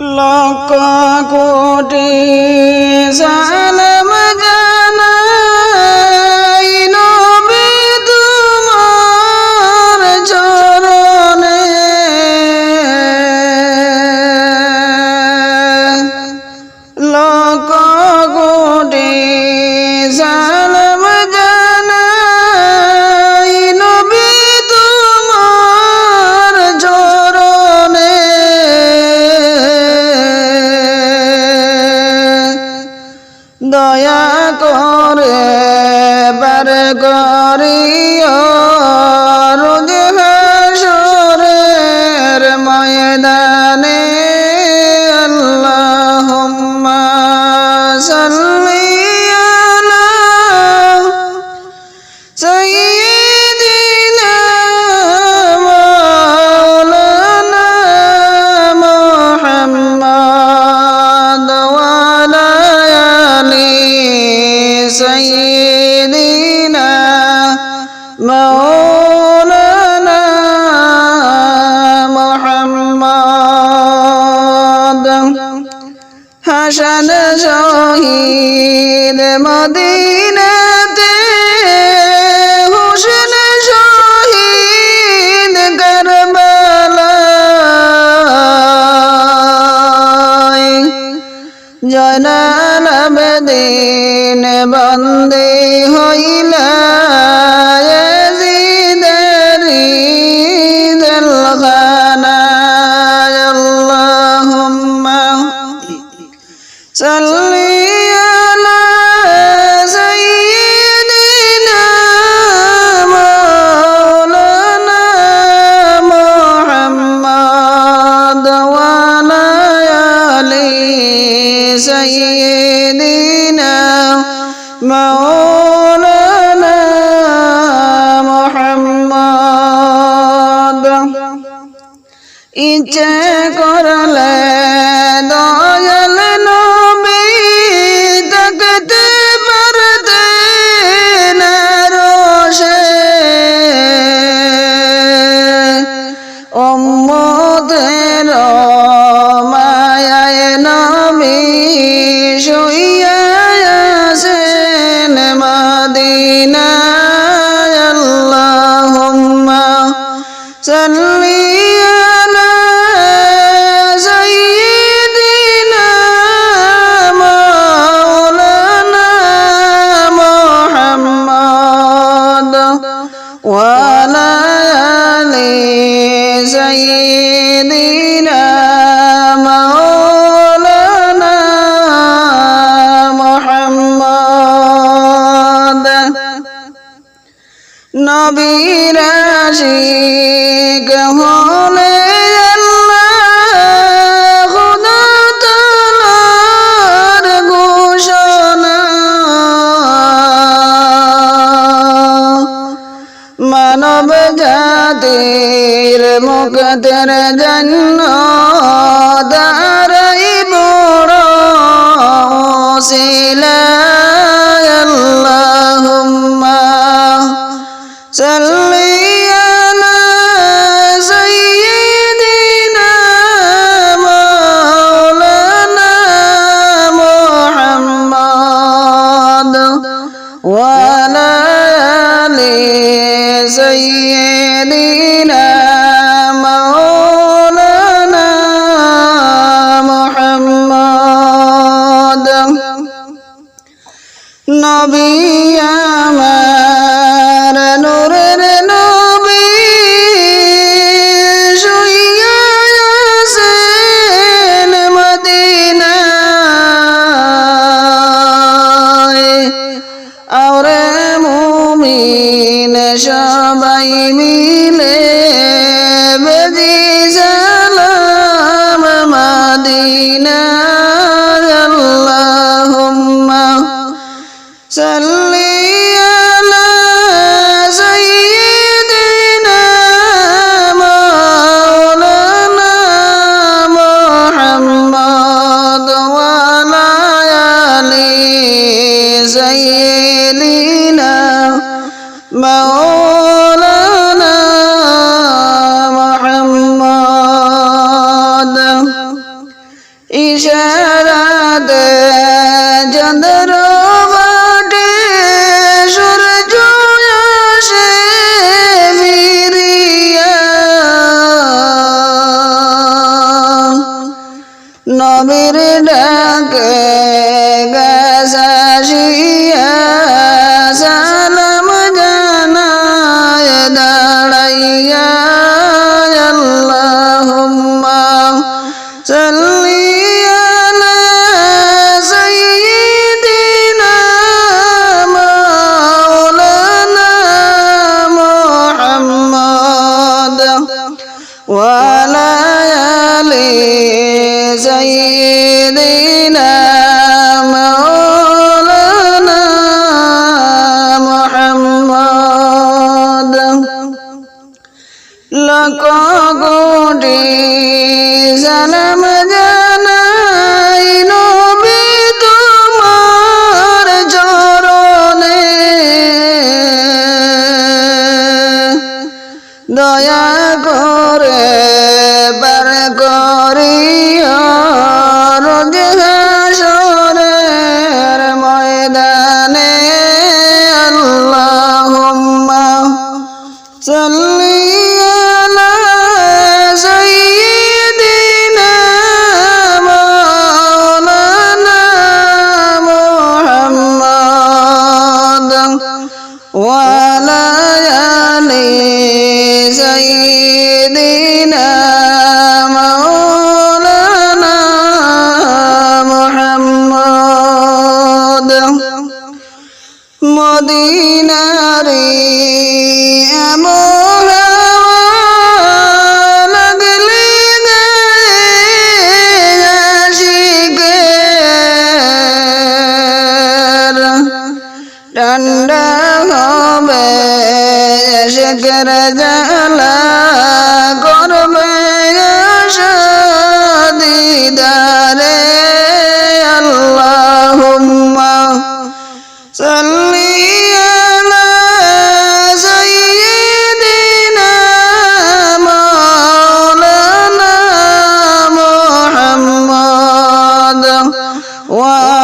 Lock কোটি জানা لنا মদিনাতে হুসেন শহীদ করবালায়। জনাল দিন বন্দে ইচ্ছে করলে দয়াল آل سيدنا مولانا محمد نبي راشق هولي মানব জাতির মুখতের জন্য দারাই বড় শিলা আল্লাহুম্মা সাল্লি আমিন সবাই মিলে ঠান্ডা হবে শেখের জালা করবে দিদারে আল্লাহুম্মা। সাল্লি আলা সাইয়্যিদিনা মাওলানা মুহাম্মদ ওয়া